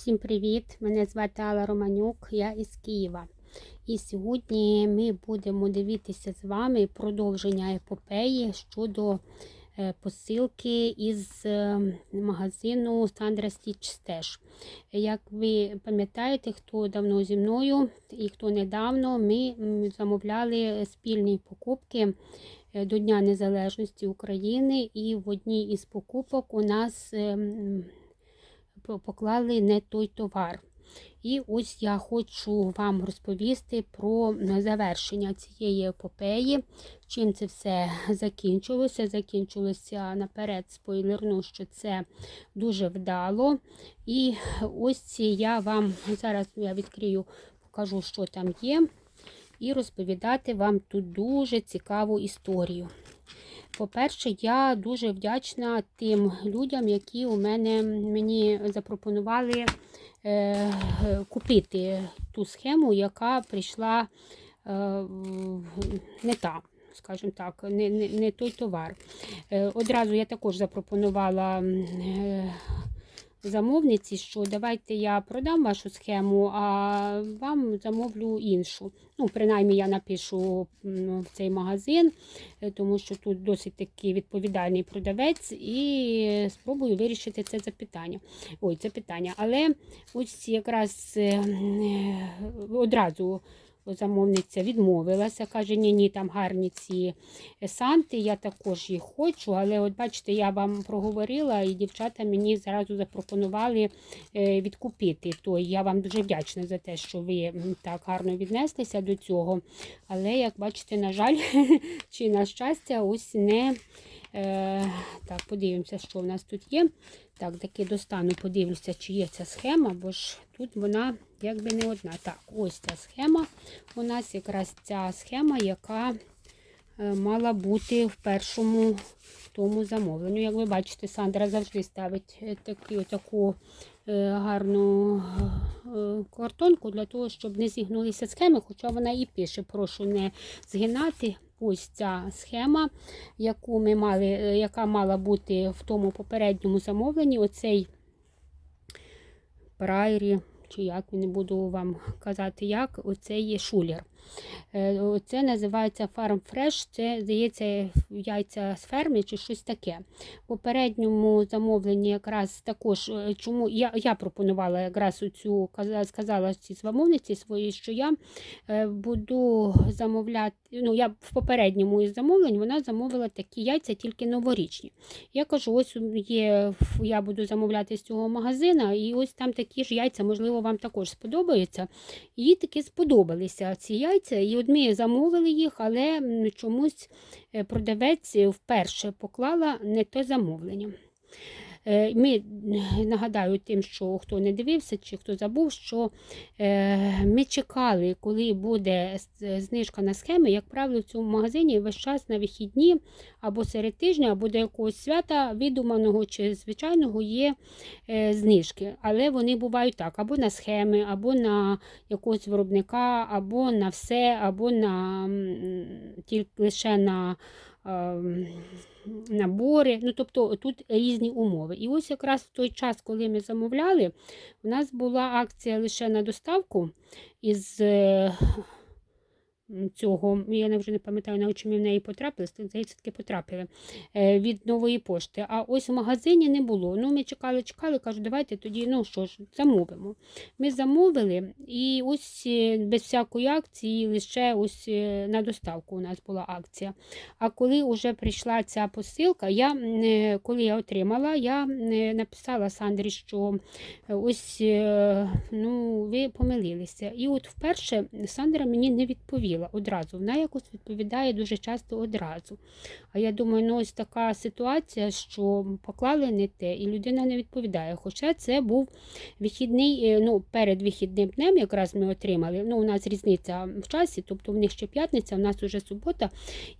Всім привіт! Мене звати Алла Романюк, я із Києва. І сьогодні ми будемо дивитися з вами продовження епопеї щодо е, посилки із е, магазину Sandra Stitch Stash. Як ви пам'ятаєте, хто давно зі мною і хто недавно, ми замовляли спільні покупки е, до Дня Незалежності України, і в одній із покупок у нас ем, поклали не той товар. І ось я хочу вам розповісти про завершення цієї епопеї, чим це все закінчилося. Закінчилося наперед спойлерну, що це дуже вдало. І ось я вам зараз я відкрию, покажу, що там є, і розповідати вам тут дуже цікаву історію. По-перше, я дуже вдячна тим людям, які у мене мені запропонували е, купити ту схему, яка прийшла е, не та. Скажімо так, не, не, не той товар. Е, одразу я також запропонувала е, замовниці, що давайте я продам вашу схему, а вам замовлю іншу. Ну, принаймні, я напишу в цей магазин, е, тому що тут досить такий відповідальний продавець, і спробую вирішити це запитання. Ой, це питання. Але ось якраз е, е, одразу. Замовниця відмовилася, каже, ні, ні, там гарні ці санти, я також їх хочу. Але от бачите, я вам проговорила, і дівчата мені зразу запропонували е, відкупити. То я вам дуже вдячна за те, що ви так гарно віднеслися до цього. Але, як бачите, на жаль, чи на щастя, ось не. Е, так, подивимося, що в нас тут є. Так, таки достану, подивлюся, чи є ця схема, бо ж тут вона якби не одна. Так, ось ця схема. У нас якраз ця схема, яка е, мала бути в першому тому замовленню. Як ви бачите, Сандра завжди ставить е, такі, таку е, гарну картонку для того, щоб не зігнулися схеми, хоча вона і пише, прошу не згинати. Ось ця схема, яку ми мали, е, яка мала бути в тому попередньому замовленні. Оцей прайрі, чи як не буду вам казати, як оцей є шулер. Е, Це називається Farm Fresh, це, здається, яйця з ферми чи щось таке. В попередньому замовленні якраз також, е, чому я, я пропонувала якраз цю, сказала цій замовниці своїй, що я е, буду замовляти, ну я в попередньому із замовлень вона замовила такі яйця, тільки новорічні. Я кажу, ось є, я буду замовляти з цього магазина, і ось там такі ж яйця, можливо, вам також сподобаються. Їй таки сподобалися ці яйця, і от ми замовили їх, але чомусь е, продавець вперше поклала не те замовлення. Е, Ми е, нагадаю тим, що хто не дивився чи хто забув, що е, ми чекали, коли буде знижка на схеми. Як правило, в цьому магазині весь час на вихідні або серед тижня, або до якогось свята, видуманого чи звичайного є знижки. Але вони бувають так: або на схеми, або на якогось виробника, або на все, або на тільки лише на набори. Ну, тобто тут різні умови. І ось якраз в той час, коли ми замовляли, у нас була акція лише на доставку із е, цього, я вже не пам'ятаю, навіть чи ми в неї потрапили, здається, таки потрапили е, від нової пошти. А ось в магазині не було. Ну, ми чекали, чекали, кажу, давайте тоді, ну що ж, замовимо. Ми замовили, і ось е, без всякої акції, лише ось е, на доставку у нас була акція. А коли вже прийшла ця посилка, я, коли я отримала, я написала Сандрі, що ось ну, ви помилилися. І от вперше Сандра мені не відповіла одразу. Вона якось відповідає дуже часто одразу. А я думаю, ну ось така ситуація, що поклали не те, і людина не відповідає. Хоча це був вихідний, е, ну, перед вихідним днем, якраз ми отримали. Ну, у нас різниця в часі, тобто в них ще п'ятниця, у нас вже субота.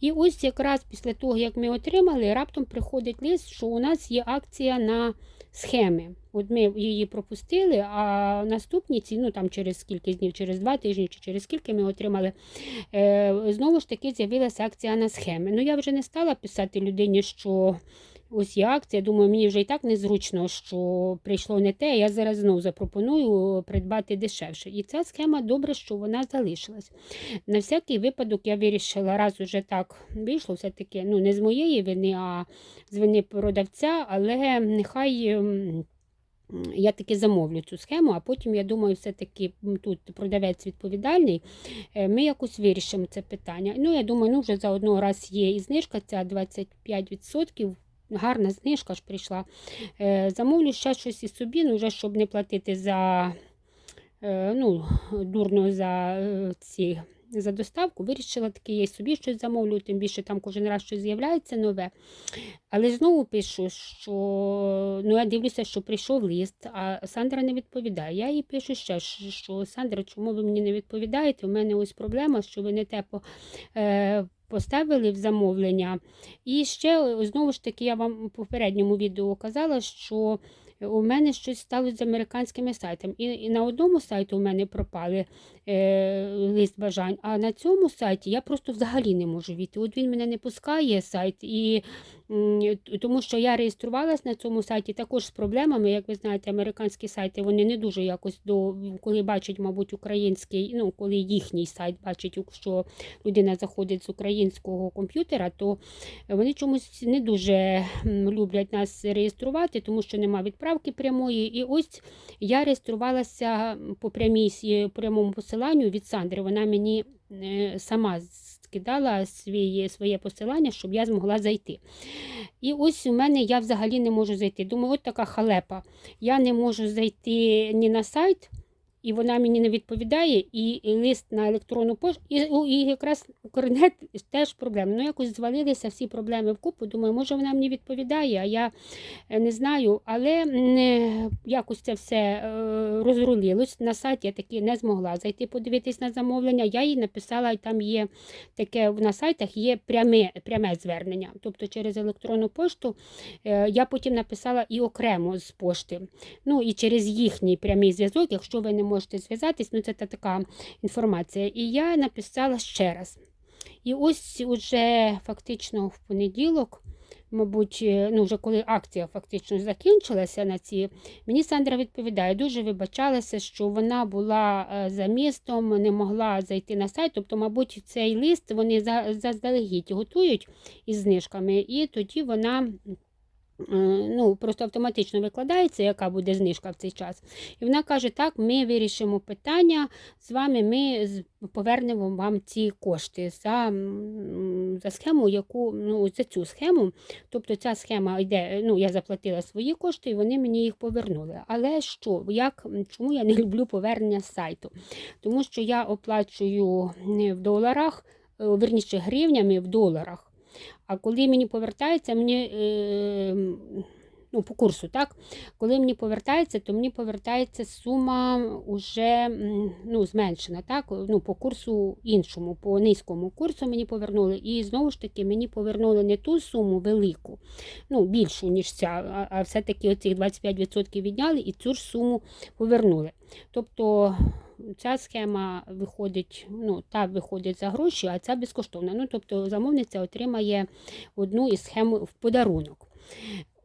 І ось якраз після того, як ми отримали, раптом приходить лист, що у нас є акція на схеми. От ми її пропустили, а наступні ці, ну там через скільки днів, через два тижні чи через скільки ми отримали, е, знову ж таки з'явилася акція на схеми. Ну я вже не стала писати людині, що Ось є акція. Думаю, мені вже і так незручно, що прийшло не те. Я зараз знову запропоную придбати дешевше. І ця схема добре, що вона залишилась. На всякий випадок я вирішила, раз уже так вийшло, все-таки ну, не з моєї вини, а з вини продавця, але нехай. ем, Я таки замовлю цю схему, а потім, я думаю, все-таки тут продавець відповідальний. е, Ми якось вирішимо це питання. Ну, я думаю, ну вже заодно раз є і знижка, ця 25%. Гарна знижка ж прийшла. Е, Замовлю ще щось і собі, ну вже щоб не платити за е, ну, дурно за е, ці. За доставку вирішила таки я й собі щось замовлю, тим більше там кожен раз щось з'являється нове. Але знову пишу, що ну, я дивлюся, що прийшов лист, а Сандра не відповідає. Я їй пишу ще, що Сандра, чому ви мені не відповідаєте? У мене ось проблема, що ви не те по, е, поставили в замовлення. І ще е, знову ж таки, я вам у попередньому відео казала, що у мене щось сталося з американськими сайтами. І, на одному сайті у мене пропали лист бажань, а на цьому сайті я просто взагалі не можу війти. От він мене не пускає сайт, і тому що я реєструвалась на цьому сайті також з проблемами. Як ви знаєте, американські сайти вони не дуже якось до коли бачать, мабуть, український, ну коли їхній сайт бачить, що людина заходить з українського комп'ютера, то вони чомусь не дуже люблять нас реєструвати, тому що нема відправки прямої. І ось я реєструвалася по прямій с- прямому посиланню від Сандри. Вона мені е, сама скидала своє, своє посилання, щоб я змогла зайти. І ось у мене я взагалі не можу зайти. Думаю, от така халепа. Я не можу зайти ні на сайт. І вона мені не відповідає, і, і лист на електронну пошту, і, і якраз Укрнет теж проблема. Ну, якось звалилися всі проблеми в купу. Думаю, може вона мені відповідає, а я е, не знаю. Але е, якось це все е, розрулилось. На сайт я таки не змогла зайти подивитись на замовлення. Я їй написала, і там є таке на сайтах є пряме, пряме звернення. Тобто через електронну пошту я потім написала і окремо з пошти. Ну і через їхній прямий зв'язок, якщо ви не можете зв'язатись, ну це та така інформація. І я написала ще раз. І ось уже фактично в понеділок, мабуть, е, ну вже коли акція фактично закінчилася на ці, мені Сандра відповідає, дуже вибачалася, що вона була е, за містом, не могла зайти на сайт. Тобто, мабуть, цей лист вони заздалегідь готують із знижками, і тоді вона. Ну, просто автоматично викладається, яка буде знижка в цей час. І вона каже: так, ми вирішимо питання з вами, ми повернемо вам ці кошти за, за схему, яку ну, за цю схему. Тобто ця схема йде, ну, я заплатила свої кошти, і вони мені їх повернули. Але що, як, чому я не люблю повернення з сайту? Тому що я оплачую в доларах, е, верніше гривнями в доларах. А коли мені повертається, мені е, ну, по курсу, так? Коли мені повертається, то мені повертається сума вже ну, зменшена, так? Ну, по курсу іншому, по низькому курсу мені повернули. І знову ж таки мені повернули не ту суму велику, ну, більшу, ніж ця, а, все-таки оцих 25% відняли і цю ж суму повернули. Тобто ця схема виходить, ну, та виходить за гроші, а ця безкоштовна. Ну, тобто замовниця отримає одну із схем в подарунок.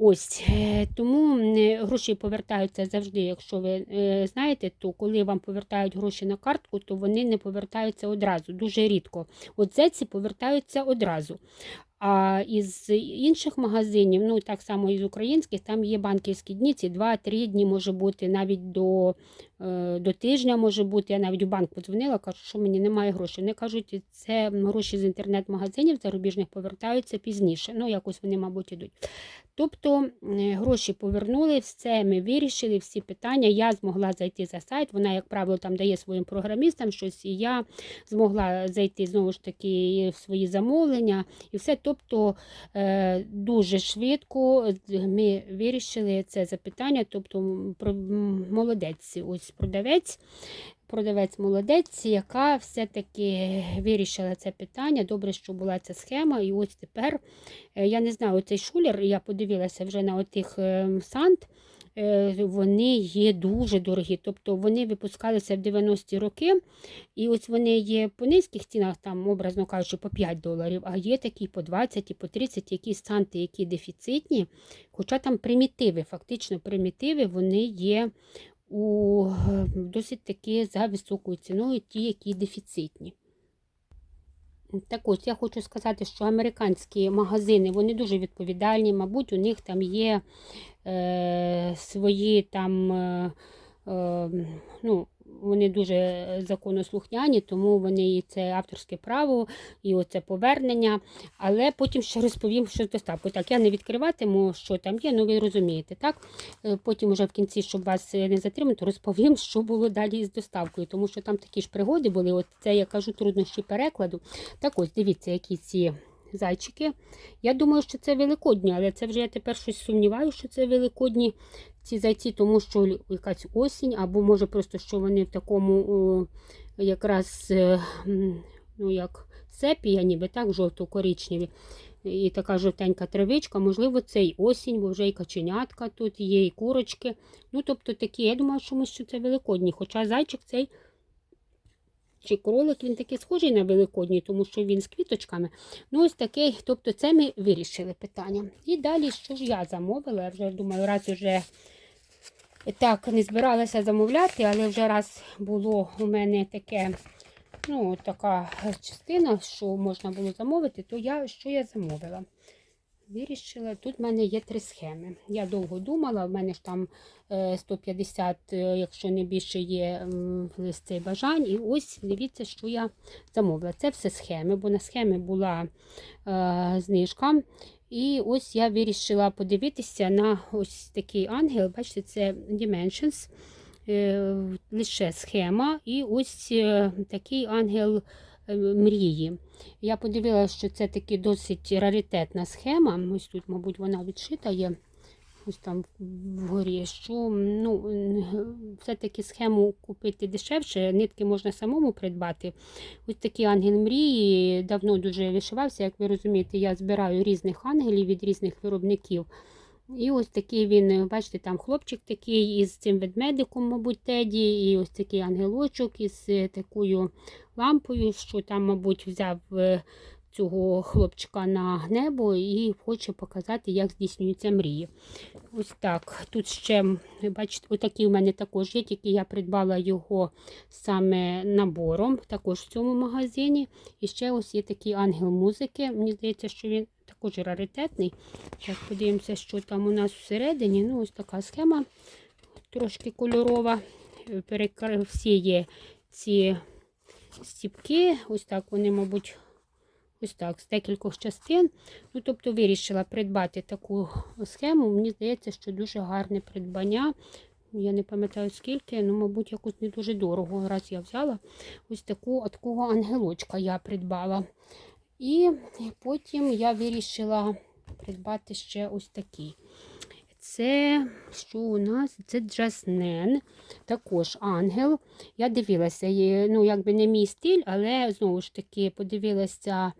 Ось е, тому е, гроші повертаються завжди. Якщо ви е, знаєте, то коли вам повертають гроші на картку, то вони не повертаються одразу, дуже рідко. От ці повертаються одразу. А із інших магазинів, ну так само із українських, там є банківські дні, ці 2-3 дні може бути, навіть до, е, до тижня може бути. Я навіть у банк подзвонила, кажу, що мені немає грошей. Вони кажуть, це гроші з інтернет-магазинів зарубіжних повертаються пізніше. Ну, якось вони, мабуть, ідуть. Тобто е, гроші повернули, все ми вирішили, всі питання. Я змогла зайти за сайт. Вона, як правило, там дає своїм програмістам щось, і я змогла зайти знову ж таки в свої замовлення і все. Тобто е, дуже швидко ми вирішили це запитання. Тобто, молодець, ось продавець. Продавець молодець, яка все-таки вирішила це питання. Добре, що була ця схема. І ось тепер, е, я не знаю, цей шулер, я подивилася вже на отих е, сант. Е, вони є дуже дорогі. Тобто вони випускалися в 90-ті роки, і ось вони є по низьких цінах, там, образно кажучи, по 5 доларів, а є такі по 20 і по 30, якісь санти, які дефіцитні. Хоча там примітиви, фактично примітиви, вони є у е, досить таки за високою ціною, ті, які дефіцитні. Так ось я хочу сказати, що американські магазини вони дуже відповідальні, мабуть, у них там є е, свої там, е, е, ну, вони дуже законослухняні, тому вони і це авторське право, і оце повернення. Але потім ще розповім, що з доставкою. Так, я не відкриватиму, що там є, ну ви розумієте, так? Е, Потім уже в кінці, щоб вас не затримати, розповім, що було далі з доставкою, тому що там такі ж пригоди були. От це я кажу труднощі перекладу. Так ось, дивіться, які ці зайчики. Я думаю, що це великодні, але це вже я тепер щось сумніваюся, що це великодні ці зайці, тому що якась осінь, або може просто що вони в такому о, якраз е, ну як сепія, ніби так, жовто-коричневі. І така жовтенька травичка, можливо, це й осінь, бо вже і каченятка тут є, і курочки. Ну, тобто такі, я думаю, що ми що це великодні. Хоча зайчик цей чи кролик, він такий схожий на великодній, тому що він з квіточками. Ну, ось такий, тобто це ми вирішили питання. І далі, що ж я замовила, я вже думаю, раз уже так не збиралася замовляти, але вже раз було у мене таке, ну, така частина, що можна було замовити, то я що я замовила? Вирішила, тут в мене є три схеми. Я довго думала, в мене ж там е, 150, е, якщо не більше є листи бажань. І ось дивіться, що я замовила. Це все схеми, бо на схемі була е, знижка. І ось я вирішила подивитися на ось такий ангел. Бачите, це Dimensions. Е, лише схема. І ось е, такий ангел е, мрії. Я подивилася, що це таки досить раритетна схема. Ось тут, мабуть, вона відшита є. Ось там вгорі, що ну, все-таки схему купити дешевше, нитки можна самому придбати. Ось такий ангел мрії давно дуже вишивався. Як ви розумієте, я збираю різних ангелів від різних виробників. І ось такий він, бачите, там хлопчик такий із цим ведмедиком, мабуть, Теді, і ось такий ангелочок із е, такою лампою, що там, мабуть, взяв е, цього хлопчика на небо і хоче показати, як здійснюються мрії. Ось так. Тут ще, бачите, отакий у мене також є, тільки я придбала його саме набором, також в цьому магазині. І ще ось є такий ангел музики. Мені здається, що він також раритетний. Зараз подивимося, що там у нас всередині. Ну, ось така схема, трошки кольорова. Перекр... Всі є ці стіпки. Ось так вони, мабуть, ось так, з декількох частин. Ну, тобто вирішила придбати таку схему. Мені здається, що дуже гарне придбання. Я не пам'ятаю скільки, ну, мабуть, якось не дуже дорого. Раз я взяла ось таку такого ангелочка я придбала. І потім я вирішила придбати ще ось такий. Це що у нас? Це Джаснен, також ангел. Я дивилася, є, ну, якби не мій стиль, але знову ж таки подивилася,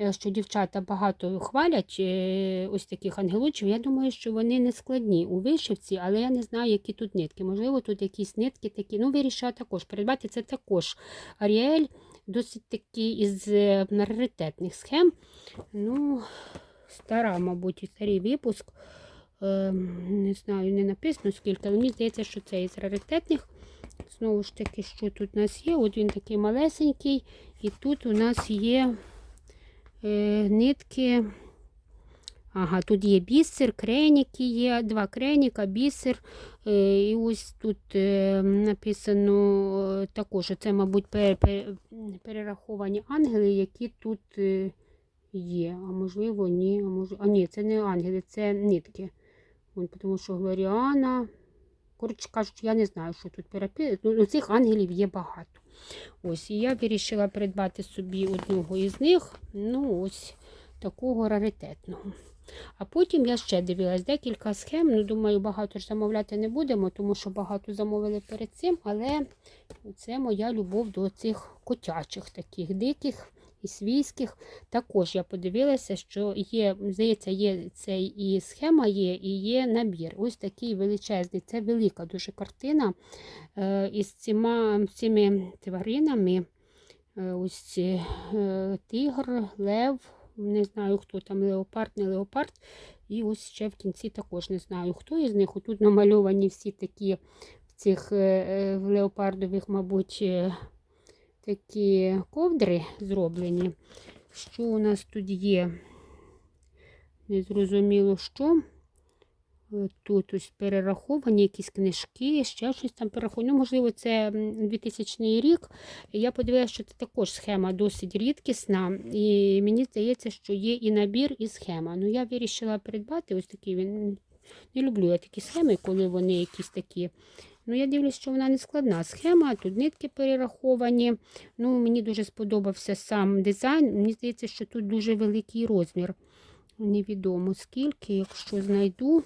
е, що дівчата багато хвалять е, ось таких ангелочів. Я думаю, що вони не складні у вишивці, але я не знаю, які тут нитки. Можливо, тут якісь нитки такі. Ну, вирішила також придбати. Це також Аріель, досить такі із е, раритетних схем. Ну, стара, мабуть, старий випуск. Е, Не знаю, не написано скільки, але мені здається, що це із раритетних. Знову ж таки, що тут у нас є? От він такий малесенький. І тут у нас є е, нитки. Ага, тут є бісер, креніки є, два креніка, бісер. Е, і ось тут е, написано е, також, це, мабуть, пер, пер, перераховані ангели, які тут е, є. А можливо, ні. А, мож... а ні, це не ангели, це нитки. Тому що Глоріана. Коротше кажучи, я не знаю, що тут переписано. Ну, цих ангелів є багато. Ось, і я вирішила придбати собі одного із них. Ну, ось такого раритетного. А потім я ще дивилась декілька схем. Ну, думаю, багато ж замовляти не будемо, тому що багато замовили перед цим. Але це моя любов до цих котячих таких диких і свійських. Також я подивилася, що є, здається, є цей і схема є, і є набір. Ось такий величезний. Це велика дуже картина е, із цими, цими тваринами. Е, Ось е, тигр, лев, не знаю, хто там, леопард, не леопард. І ось ще в кінці також не знаю, хто із них. Тут намальовані всі такі в цих в леопардових, мабуть, такі ковдри зроблені. Що у нас тут є? Незрозуміло що. Е, Тут ось перераховані якісь книжки, ще щось там перераховано. Ну, можливо, це 2000 рік. Я подивилася, що це також схема досить рідкісна. І мені здається, що є і набір, і схема. Ну, я вирішила придбати ось такий. Він не люблю я такі схеми, коли вони якісь такі. Ну, я дивлюсь, що вона не складна схема, тут нитки перераховані. Ну, Мені дуже сподобався сам дизайн. Мені здається, що тут дуже великий розмір. Невідомо скільки, якщо знайду,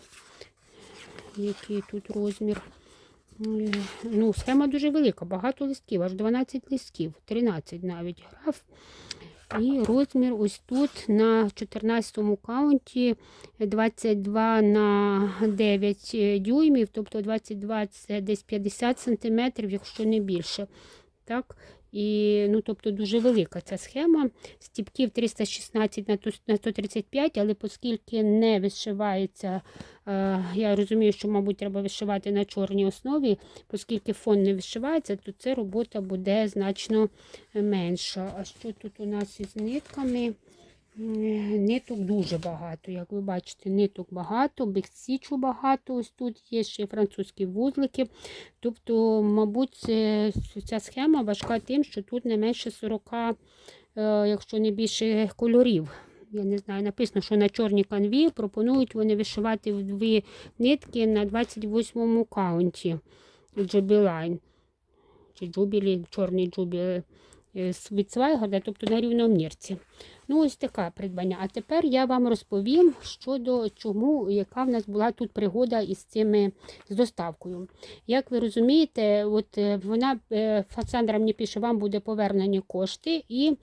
який тут розмір. Ну, схема дуже велика, багато листків, аж 12 листків, 13 навіть граф. І розмір ось тут на 14 каунті 22 на 9 дюймів, тобто 22 це десь 50 сантиметрів, якщо не більше. Так? І, ну, тобто дуже велика ця схема. Стіпків 316 на ту- на 135, але оскільки не вишивається, е, я розумію, що, мабуть, треба вишивати на чорній основі, оскільки фон не вишивається, то це робота буде значно менша. А що тут у нас із нитками? Ниток дуже багато, як ви бачите, ниток багато, бексічу багато. Ось тут є ще французькі вузлики. Тобто, мабуть, ця схема важка тим, що тут не менше 40, е, якщо не більше кольорів. Я не знаю, написано, що на чорній канві пропонують вони вишивати в дві нитки на 28-му каунті Джобілайн. Чи джубілі, чорний джубілі е, від Свайгарда, тобто на рівномірці. Ну, ось таке придбання. А тепер я вам розповім щодо чому, яка в нас була тут пригода із цими з доставкою. Як ви розумієте, от е, вона е, мені пише, вам буде повернені кошти, і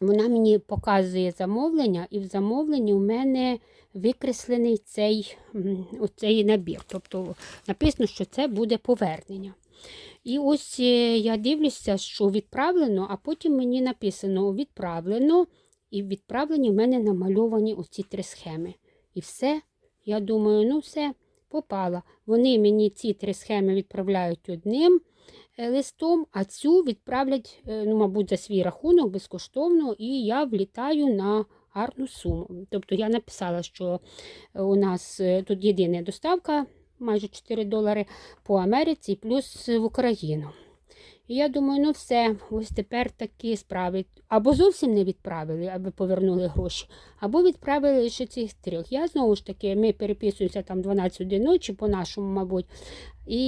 вона мені показує замовлення, і в замовленні у мене викреслений цей, оцей набір. Тобто написано, що це буде повернення. І ось е, я дивлюся, що відправлено, а потім мені написано відправлено, і в відправленні в мене намальовані оці три схеми. І все. Я думаю, ну все, попала. Вони мені ці три схеми відправляють одним е, листом, а цю відправлять, е, ну, мабуть, за свій рахунок безкоштовно, і я влітаю на гарну суму. Тобто я написала, що е, у нас тут єдина доставка, майже 4 долари по Америці, плюс в Україну. І я думаю, ну все, ось тепер такі справи. Або зовсім не відправили, аби повернули гроші, або відправили лише цих трьох. Я знову ж таки, ми переписуємося там 12 годин ночі, по-нашому, мабуть. І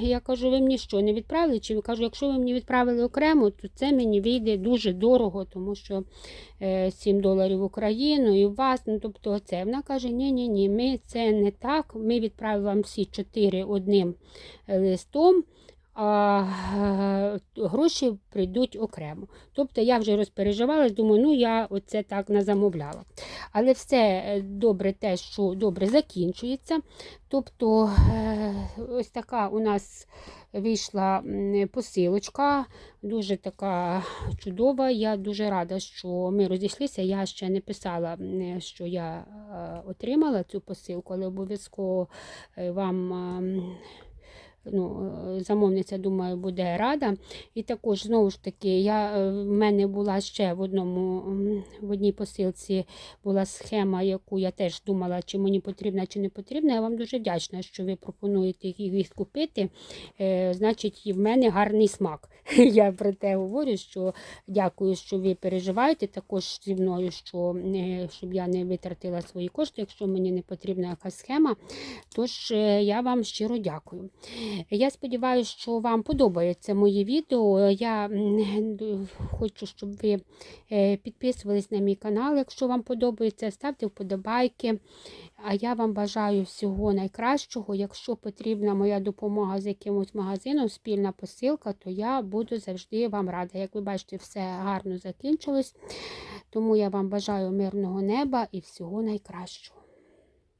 я кажу, ви мені що, не відправили? Чи ви кажу, якщо ви мені відправили окремо, то це мені вийде дуже дорого, тому що е, 7 доларів в Україну і в вас. Ну, тобто це. Вона каже, ні, ні, ми це не так. Ми відправимо вам всі чотири одним е, листом. А гроші прийдуть окремо. Тобто я вже розпереживалась, думаю, ну я оце так назамовляла. Але все е, добре те, що добре закінчується. Тобто, е, ось така у нас вийшла посилочка, дуже така чудова. Я дуже рада, що ми розійшлися. Я ще не писала, що я е, отримала цю посилку, але обов'язково вам. Ну, е, замовниця, думаю, буде рада. І також, знову ж таки, я, е, в мене була ще в одному в одній посилці була схема, яку я теж думала, чи мені потрібна, чи не потрібна. Я вам дуже вдячна, що ви пропонуєте їх купити. Е, значить, і в мене гарний смак. Я про те говорю, що дякую, що ви переживаєте також зі мною, що, е, щоб я не витратила свої кошти, якщо мені не потрібна якась схема. Тож я вам щиро дякую. Я сподіваюся, що вам подобається моє відео. Я хочу, щоб ви е, підписувались на мій канал, якщо вам подобається, ставте вподобайки. А я вам бажаю всього найкращого. Якщо потрібна моя допомога з якимось магазином, спільна посилка, то я буду завжди вам рада. Як ви бачите, все гарно закінчилось. Тому я вам бажаю мирного неба і всього найкращого.